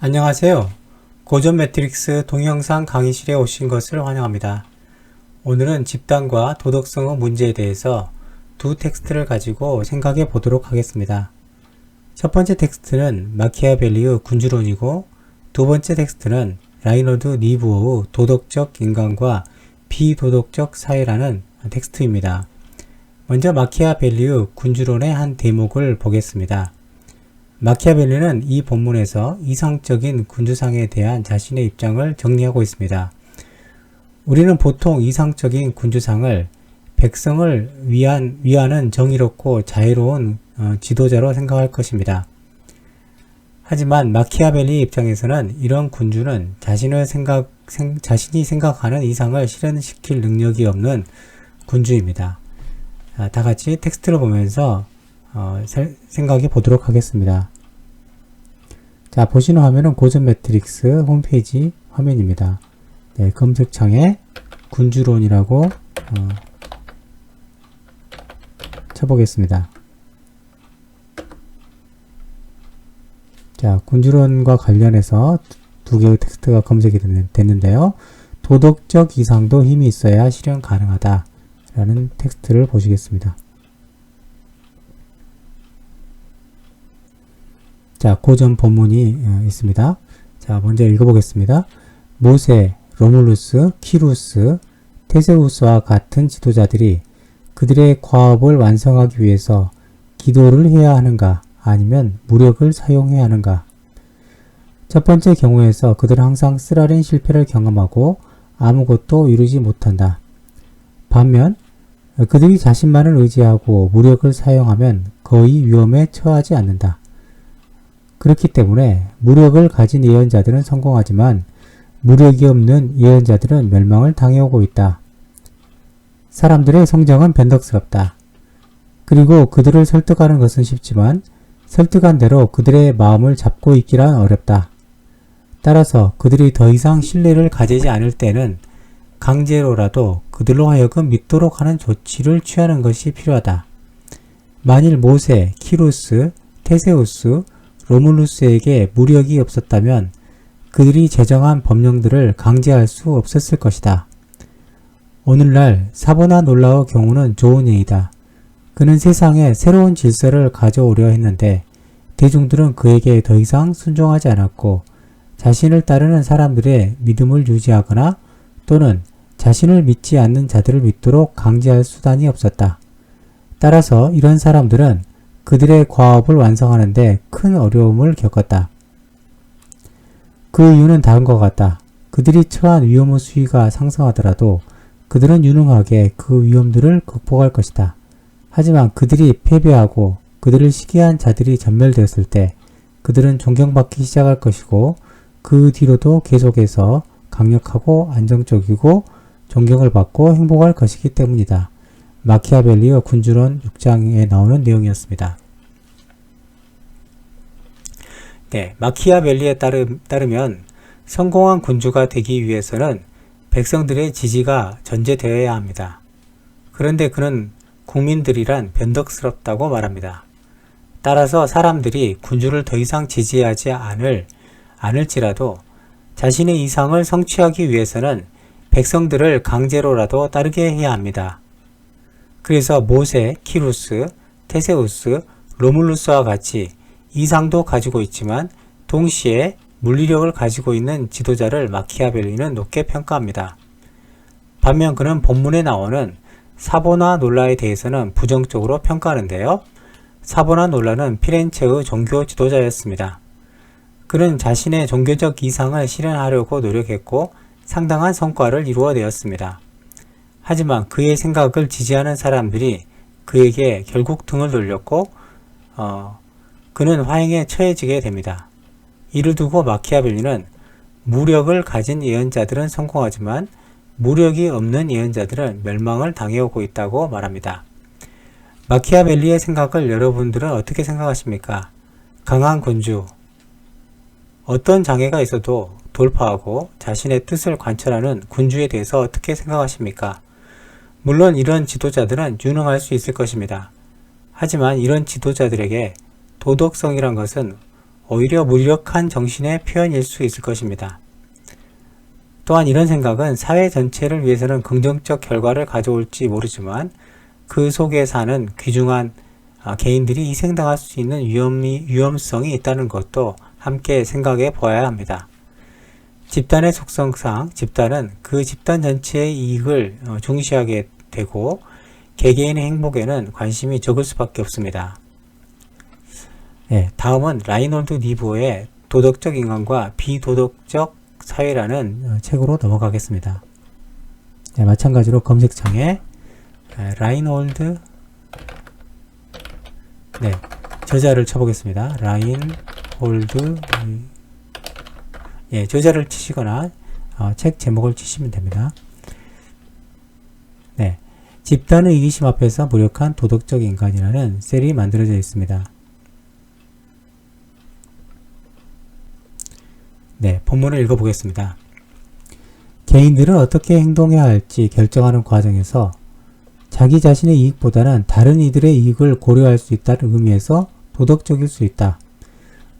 안녕하세요. 고전 매트릭스 동영상 강의실에 오신 것을 환영합니다. 오늘은 집단과 도덕성의 문제에 대해서 두 텍스트를 가지고 생각해 보도록 하겠습니다. 첫 번째 텍스트는 마키아벨리의 군주론이고 두 번째 텍스트는 라이너드 니부어의 도덕적 인간과 비도덕적 사회라는 텍스트입니다. 먼저 마키아벨리의 군주론의 한 대목을 보겠습니다. 마키아벨리는 이 본문에서 이상적인 군주상에 대한 자신의 입장을 정리하고 있습니다. 우리는 보통 이상적인 군주상을 백성을 위한, 위하는 정의롭고 자유로운 어, 지도자로 생각할 것입니다. 하지만 마키아벨리 입장에서는 이런 군주는 자신의 생각, 생, 자신이 생각하는 이상을 실현시킬 능력이 없는 군주입니다. 자, 다 같이 텍스트를 보면서 어, 생각해 보도록 하겠습니다. 자, 보시는 화면은 고전 매트릭스 홈페이지 화면입니다. 네, 검색창에 군주론이라고 어, 쳐보겠습니다. 자, 군주론과 관련해서 두 개의 텍스트가 검색이 됐는데요. 도덕적 이상도 힘이 있어야 실현 가능하다. 라는 텍스트를 보시겠습니다. 자, 고전 본문이 어, 있습니다. 자, 먼저 읽어보겠습니다. 모세, 로물루스, 키루스, 테세우스와 같은 지도자들이 그들의 과업을 완성하기 위해서 기도를 해야 하는가 아니면 무력을 사용해야 하는가? 첫 번째 경우에서 그들은 항상 쓰라린 실패를 경험하고 아무것도 이루지 못한다. 반면 그들이 자신만을 의지하고 무력을 사용하면 거의 위험에 처하지 않는다. 그렇기 때문에 무력을 가진 예언자들은 성공하지만 무력이 없는 예언자들은 멸망을 당해오고 있다. 사람들의 성정은 변덕스럽다. 그리고 그들을 설득하는 것은 쉽지만 설득한 대로 그들의 마음을 잡고 있기란 어렵다. 따라서 그들이 더 이상 신뢰를 가지지 않을 때는 강제로라도 그들로 하여금 믿도록 하는 조치를 취하는 것이 필요하다. 만일 모세, 키루스, 테세우스, 로물루스에게 무력이 없었다면 그들이 제정한 법령들을 강제할 수 없었을 것이다. 오늘날 사보나 놀라의 경우는 좋은 예이다. 그는 세상에 새로운 질서를 가져오려 했는데 대중들은 그에게 더 이상 순종하지 않았고 자신을 따르는 사람들의 믿음을 유지하거나 또는 자신을 믿지 않는 자들을 믿도록 강제할 수단이 없었다. 따라서 이런 사람들은 그들의 과업을 완성하는데 큰 어려움을 겪었다. 그 이유는 다음과 같다. 그들이 처한 위험의 수위가 상승하더라도 그들은 유능하게 그 위험들을 극복할 것이다. 하지만 그들이 패배하고 그들을 시기한 자들이 전멸되었을 때 그들은 존경받기 시작할 것이고 그 뒤로도 계속해서 강력하고 안정적이고 존경을 받고 행복할 것이기 때문이다. 마키아벨리의 군주론 6장에 나오는 내용이었습니다. 네, 마키아벨리에 따르, 따르면 성공한 군주가 되기 위해서는 백성들의 지지가 전제되어야 합니다. 그런데 그는 국민들이란 변덕스럽다고 말합니다. 따라서 사람들이 군주를 더 이상 지지하지 않을, 않을지라도 자신의 이상을 성취하기 위해서는 백성들을 강제로라도 따르게 해야 합니다. 그래서 모세, 키루스, 테세우스, 로물루스와 같이 이상도 가지고 있지만 동시에 물리력을 가지고 있는 지도자를 마키아벨리는 높게 평가합니다. 반면 그는 본문에 나오는 사보나 놀라에 대해서는 부정적으로 평가하는데요. 사보나 놀라는 피렌체의 종교 지도자였습니다. 그는 자신의 종교적 이상을 실현하려고 노력했고 상당한 성과를 이루어내었습니다. 하지만 그의 생각을 지지하는 사람들이 그에게 결국 등을 돌렸고 어, 그는 화행에 처해지게 됩니다. 이를 두고 마키아벨리는 무력을 가진 예언자들은 성공하지만 무력이 없는 예언자들은 멸망을 당해오고 있다고 말합니다. 마키아벨리의 생각을 여러분들은 어떻게 생각하십니까? 강한 군주. 어떤 장애가 있어도 돌파하고 자신의 뜻을 관철하는 군주에 대해서 어떻게 생각하십니까? 물론 이런 지도자들은 유능할 수 있을 것입니다. 하지만 이런 지도자들에게 도덕성이란 것은 오히려 무력한 정신의 표현일 수 있을 것입니다. 또한 이런 생각은 사회 전체를 위해서는 긍정적 결과를 가져올지 모르지만 그 속에 사는 귀중한 아, 개인들이 희생당할 수 있는 위험이, 위험성이 있다는 것도 함께 생각해 보아야 합니다. 집단의 속성상 집단은 그 집단 전체의 이익을 어, 중시하게 되고 개개인의 행복에는 관심이 적을 수밖에 없습니다. 네, 다음은 라이놀드 니브의 도덕적 인간과 비도덕적 사회라는 어, 책으로 넘어가겠습니다. 네, 마찬가지로 검색창에 라이놀드 네, 저자를 쳐보겠습니다. 라인홀드 예, 저자를 치시거나 어, 책 제목을 치시면 됩니다. 네, 집단의 이기심 앞에서 무력한 도덕적 인간이라는 셀이 만들어져 있습니다. 네, 본문을 읽어보겠습니다. 개인들은 어떻게 행동해야 할지 결정하는 과정에서 자기 자신의 이익보다는 다른 이들의 이익을 고려할 수 있다는 의미에서 도덕적일 수 있다.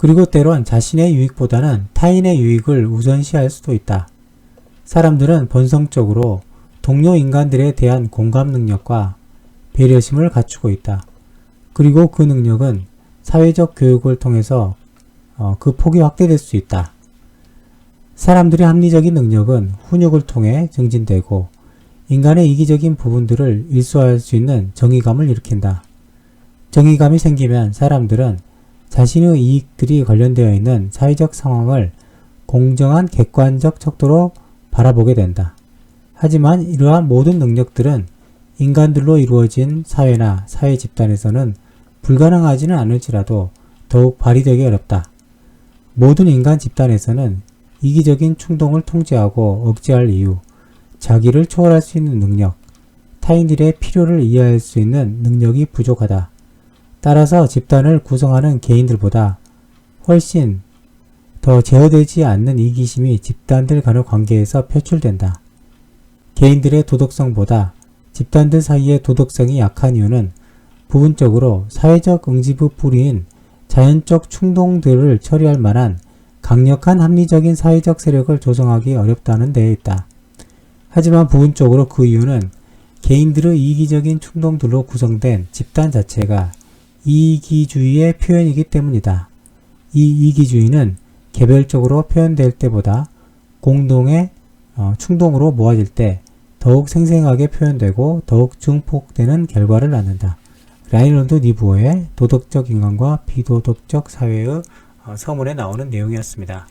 그리고 때론 자신의 유익보다는 타인의 유익을 우선시할 수도 있다. 사람들은 본성적으로 동료 인간들에 대한 공감 능력과 배려심을 갖추고 있다. 그리고 그 능력은 사회적 교육을 통해서 어, 그 폭이 확대될 수 있다. 사람들의 합리적인 능력은 훈육을 통해 증진되고 인간의 이기적인 부분들을 일소할 수 있는 정의감을 일으킨다. 정의감이 생기면 사람들은 자신의 이익들이 관련되어 있는 사회적 상황을 공정한 객관적 척도로 바라보게 된다. 하지만 이러한 모든 능력들은 인간들로 이루어진 사회나 사회 집단에서는 불가능하지는 않을지라도 더욱 발휘되기 어렵다. 모든 인간 집단에서는 이기적인 충동을 통제하고 억제할 이유, 자기를 초월할 수 있는 능력, 타인들의 필요를 이해할 수 있는 능력이 부족하다. 따라서 집단을 구성하는 개인들보다 훨씬 더 제어되지 않는 이기심이 집단들 간의 관계에서 표출된다. 개인들의 도덕성보다 집단들 사이의 도덕성이 약한 이유는 부분적으로 사회적 응집의 뿌리인 자연적 충동들을 처리할 만한 강력한 합리적인 사회적 세력을 조성하기 어렵다는 데에 있다. 하지만 부분적으로 그 이유는 개인들의 이기적인 충동들로 구성된 집단 자체가 이기주의의 표현이기 때문이다. 이 이기주의는 개별적으로 표현될 때보다 공동의 어, 충동으로 모아질 때 더욱 생생하게 표현되고 더욱 증폭되는 결과를 낳는다. 라이런드 니부어의 도덕적 인간과 비도덕적 사회의 어, 서문에 나오는 내용이었습니다.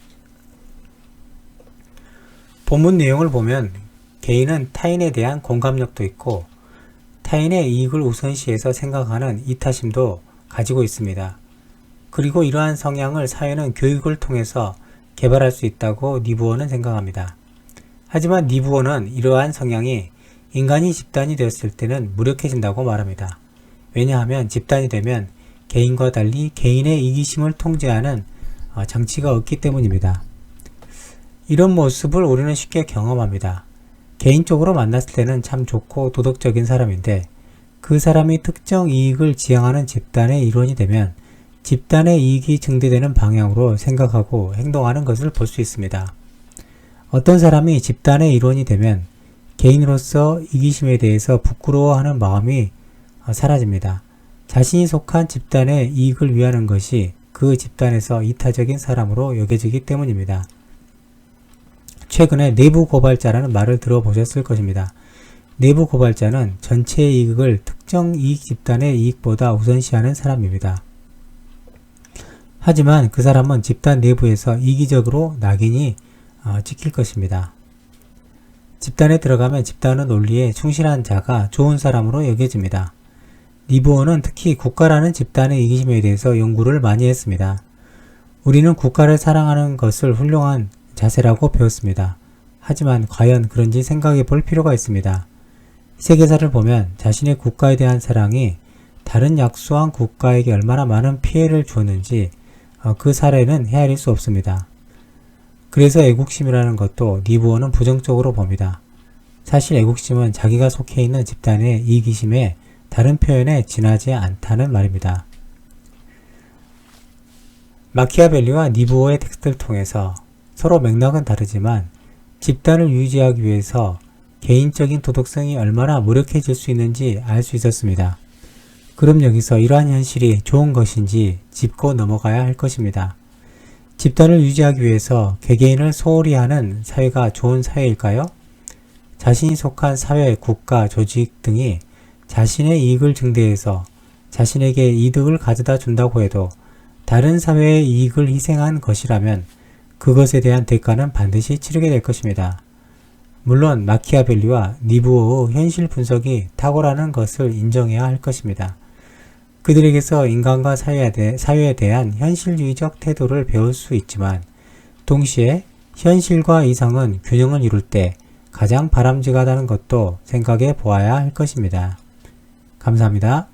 본문 내용을 보면 개인은 타인에 대한 공감력도 있고 타인의 이익을 우선시해서 생각하는 이타심도 가지고 있습니다. 그리고 이러한 성향을 사회는 교육을 통해서 개발할 수 있다고 니부어는 생각합니다. 하지만 니부어는 이러한 성향이 인간이 집단이 되었을 때는 무력해진다고 말합니다. 왜냐하면 집단이 되면 개인과 달리 개인의 이기심을 통제하는 어, 장치가 없기 때문입니다. 이런 모습을 우리는 쉽게 경험합니다. 개인적으로 만났을 때는 참 좋고 도덕적인 사람인데 그 사람이 특정 이익을 지향하는 집단의 일원이 되면 집단의 이익이 증대되는 방향으로 생각하고 행동하는 것을 볼 수 있습니다. 어떤 사람이 집단의 일원이 되면 개인으로서 이기심에 대해서 부끄러워하는 마음이 사라집니다. 자신이 속한 집단의 이익을 위하는 것이 그 집단에서 이타적인 사람으로 여겨지기 때문입니다. 최근에 내부 고발자라는 말을 들어보셨을 것입니다. 내부 고발자는 전체의 이익을 특정 이익 집단의 이익보다 우선시하는 사람입니다. 하지만 그 사람은 집단 내부에서 이기적으로 낙인이 어, 찍힐 것입니다. 집단에 들어가면 집단의 논리에 충실한 자가 좋은 사람으로 여겨집니다. 리브어는 특히 국가라는 집단의 이기심에 대해서 연구를 많이 했습니다. 우리는 국가를 사랑하는 것을 훌륭한 자세라고 배웠습니다. 하지만 과연 그런지 생각해 볼 필요가 있습니다. 세계사를 보면 자신의 국가에 대한 사랑이 다른 약소한 국가에게 얼마나 많은 피해를 주었는지 어, 그 사례는 헤아릴 수 없습니다. 그래서 애국심이라는 것도 리브어는 부정적으로 봅니다. 사실 애국심은 자기가 속해 있는 집단의 이기심에 다른 표현에 지나지 않다는 말입니다. 마키아벨리와 니부어의 텍스트를 통해서 서로 맥락은 다르지만 집단을 유지하기 위해서 개인적인 도덕성이 얼마나 무력해질 수 있는지 알 수 있었습니다. 그럼 여기서 이러한 현실이 좋은 것인지 짚고 넘어가야 할 것입니다. 집단을 유지하기 위해서 개개인을 소홀히 하는 사회가 좋은 사회일까요? 자신이 속한 사회, 국가, 조직 등이 자신의 이익을 증대해서 자신에게 이득을 가져다 준다고 해도 다른 사회의 이익을 희생한 것이라면 그것에 대한 대가는 반드시 치르게 될 것입니다. 물론 마키아벨리와 니부어의 현실 분석이 탁월하는 것을 인정해야 할 것입니다. 그들에게서 인간과 사회에, 대한 현실주의적 태도를 배울 수 있지만 동시에 현실과 이성은 균형을 이룰 때 가장 바람직하다는 것도 생각해 보아야 할 것입니다. 감사합니다.